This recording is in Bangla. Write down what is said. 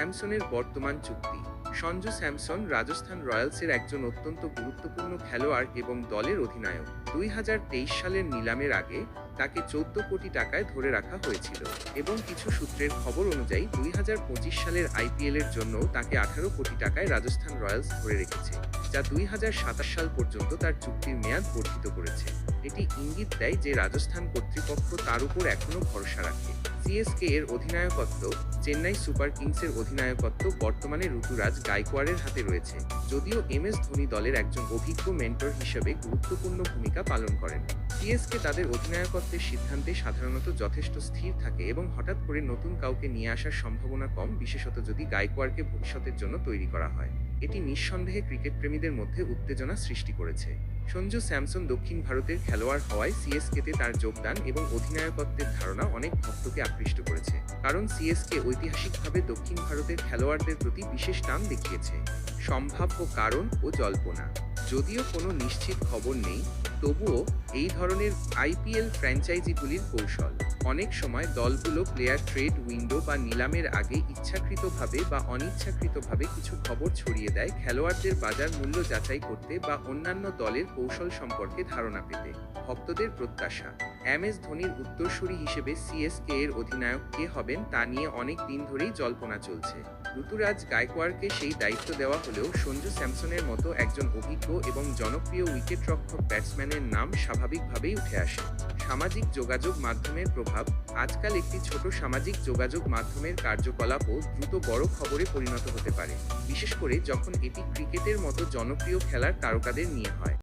স্যামসনের বর্তমান চুক্তি। সঞ্জু স্যামসন রাজস্থান রয়্যালসের একজন অত্যন্ত গুরুত্বপূর্ণ খেলোয়াড় এবং দলের অধিনায়ক। দুই হাজার তেইশ সালের নিলামের আগে তাকে চোদ্দ কোটি টাকায় ধরে রাখা হয়েছিল এবং কিছু সূত্রের খবর অনুযায়ী দুই হাজার পঁচিশ সালের আইপিএল এর জন্য তাকে আঠারো কোটি টাকায় রাজস্থান রয়্যালস ধরে রেখেছে, যা দুই হাজার সাতাশ সাল পর্যন্ত তার চুক্তির মেয়াদ বর্ধিত করেছে। এটি ইঙ্গিত দেয় যে রাজস্থান কর্তৃপক্ষ তার উপর এখনও ভরসা রাখে। সিএসকে এর অধিনায়কত্ব, চেন্নাই সুপার কিংসের অধিনায়কত্ব বর্তমানে ঋতুরাজ গায়কোয়াড়ের হাতে রয়েছে। যদিও এম এস ধোনি দলের একজন অভিজ্ঞ মেন্টর হিসেবে গুরুত্বপূর্ণ ভূমিকা পালন করেন। সিএসকে তাদের অধিনায়কত্বের সিদ্ধান্তে সাধারণত যথেষ্ট স্থির থাকে এবং হঠাৎ করে নতুন কাউকে নিয়ে আসার সম্ভাবনা কম, বিশেষত যদি গায়কোয়াড়কে ভবিষ্যতের জন্য তৈরি করা হয়। এটি নিঃসন্দেহে ক্রিকেট প্রেমীদের মধ্যে উত্তেজনা সৃষ্টি করেছে। সঞ্জু স্যামসন দক্ষিণ ভারতের খেলোয়াড় হওয়ায় সিএসকেতে তার যোগদান এবং অধিনায়কত্বের ধারণা অনেক ভক্তকে আকৃষ্ট করেছে। কারণ সিএসকে ঐতিহাসিকভাবে দক্ষিণ ভারতের খেলোয়াড়দের প্রতি বিশেষ টান দেখিয়েছে। সম্ভাব্য কারণ ও জল্পনা। যদিও কোনো নিশ্চিত খবর নেই তবুও এই ধরনের আইপিএল ফ্র্যাঞ্চাইজিগুলির কৌশল। অনেক সময় দলগুলো প্লেয়ার ট্রেড উইন্ডো বা নিলামের আগে ইচ্ছাকৃতভাবে বা অনিচ্ছাকৃতভাবে কিছু খবর ছড়িয়ে দেয় খেলোয়াড়দের বাজার মূল্য যাচাই করতে বা অন্যান্য দলের কৌশল সম্পর্কে ধারণা পেতে। ভক্তদের প্রত্যাশা। এম এস ধোনির উত্তরসূরি হিসেবে সিএসকে এর অধিনায়ক কে হবেন তা নিয়ে অনেক দিন ধরেই জল্পনা চলছে। ঋতুরাজ গায়কোয়াড়কে সেই দায়িত্ব দেওয়া হলেও সঞ্জু স্যামসনের মতো একজন অভিজ্ঞ এবং জনপ্রিয় উইকেটরক্ষক ব্যাটসম্যানের নাম স্বাভাবিকভাবেই উঠে আসে। সামাজিক যোগাযোগ মাধ্যমের প্রভাব আজকাল একটি ছোট সামাজিক যোগাযোগ মাধ্যমের কার্যকলাপও দ্রুত বড় খবরে পরিণত হতে পারে। বিশেষ করে যখন এটি ক্রিকেটের মতো জনপ্রিয় খেলার তারকাদের নিয়ে হয়।